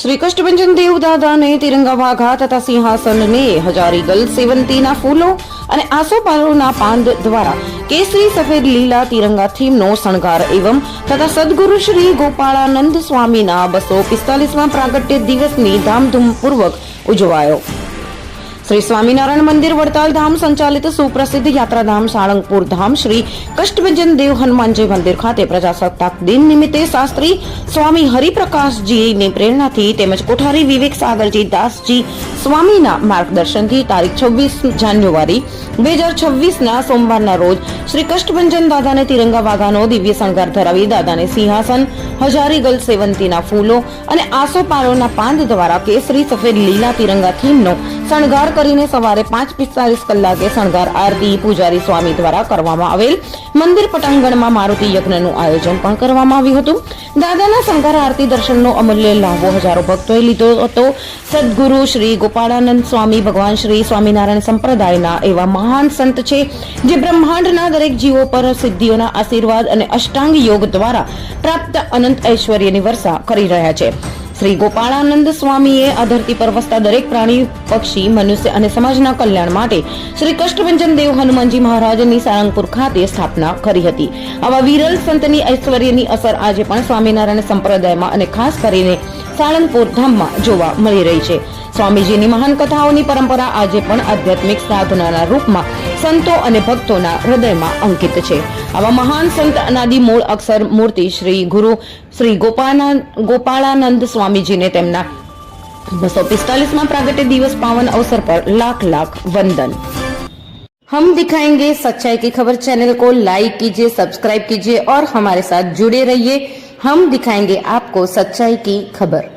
શ્રી કષ્ટભંજન દેવદાદાને તિરંગા વાઘા તથા સિંહાસનને હજારી ગલ સેવંતીના ફૂલો અને આસોપાલોના પાંદ દ્વારા કેસરી, સફેદ, લીલા તિરંગા થીમનો શણગાર એવમ તથા સદગુરુ શ્રી ગોપાળાનંદ સ્વામીના બસો પિસ્તાલીસમાં પ્રાગટ્ય દિવસની ધામધૂમપૂર્વક ઉજવાયો. શ્રી સ્વામિનારાયણ મંદિર વડતાલ ધામ સંચાલિત સુપ્રસિદ્ધ યાત્રાધામ સાળંગપુર ધામ શ્રી કષ્ટભંજન દેવ હનુમાનજી મંદિર ખાતે પ્રજાસત્તાક દિન નિમિત્તે શાસ્ત્રી સ્વામી હરિપ્રકાશજીની પ્રેરણાથી તેમજ કોઠારી વિવેક સાગરજી દાસજી સ્વામીના માર્ગદર્શનથી તારીખ છવ્વીસ જાન્યુઆરી બે હજાર છવ્વીસના સોમવારના રોજ શ્રી કષ્ટભંજન દાદાને તિરંગા વાઘાનો દિવ્ય શણગાર ધરાવી દાદાને સિંહાસન, હજારી ગલ સેવંતીના ફૂલો અને આસોપારોના પાંદ દ્વારા કેસરી સફેદ લીલા તિરંગા થીમનો શણગાર કરીને સવારે પાંચ પિસ્તાલીસ કલાકે શણગાર આરતી પૂજારી સ્વામી દ્વારા કરવામાં આવેલ. મંદિર પટાંગણમાં મારુતિ યજ્ઞનું આયોજન પણ કરવામાં આવ્યું હતું. દાદાના શણગાર આરતી દર્શનનો અમૂલ્ય લાભો હજારો ભક્તોએ લીધો હતો. સદગુરુ શ્રી ગોપાળાનંદ સ્વામી, ભગવાન શ્રી સ્વામિનારાયણ સંપ્રદાયના એવા મહાન સંત છે, જે બ્રહ્માંડના દરેક જીવો પર સિદ્ધિઓના આશીર્વાદ અને અષ્ટાંગ યોગ દ્વારા પ્રાપ્ત અનંત ઐશ્વર્યની વર્ષા કરી રહ્યા છે. શ્રી ગોપાળાનંદ સ્વામીએ આ ધરતી પર વસતા દરેક પ્રાણી, પક્ષી, મનુષ્ય અને સમાજના કલ્યાણ માટે શ્રી કષ્ટભંજન દેવ હનુમાનજી મહારાજની સારંગપુર ખાતે સ્થાપના કરી હતી. આવા વિરલ સંતની ઐશ્વર્યની અસર આજે પણ સ્વામિનારાયણ સંપ્રદાયમાં અને ખાસ કરીને સાળંગપુર ધામમાં જોવા મળી રહી છે. સ્વામીજીની મહાન કથાઓની પરંપરા આજે પણ આધ્યાત્મિક સાધનાના રૂપમાં સંતો અને ભક્તોના હૃદયમાં અંકિત છે. આવા મહાન સંત અનાદિ મૂળ અક્ષર મૂર્તિ શ્રી ગુરુ શ્રી ગોપાળાનંદ ગોપાળાનંદ સ્વામીજીને તેમના બસો પિસ્તાલીસમાં પ્રાગટ્ય દિવસ પાવન અવસર પર લાખ લાખ વંદન हम दिखाएंगे सच्चाई की खबर चैनल को लाइक कीजिए सब्सक्राइब कीजिए और हमारे साथ जुड़े रहिए हम दिखाएंगे आपको सच्चाई की खबर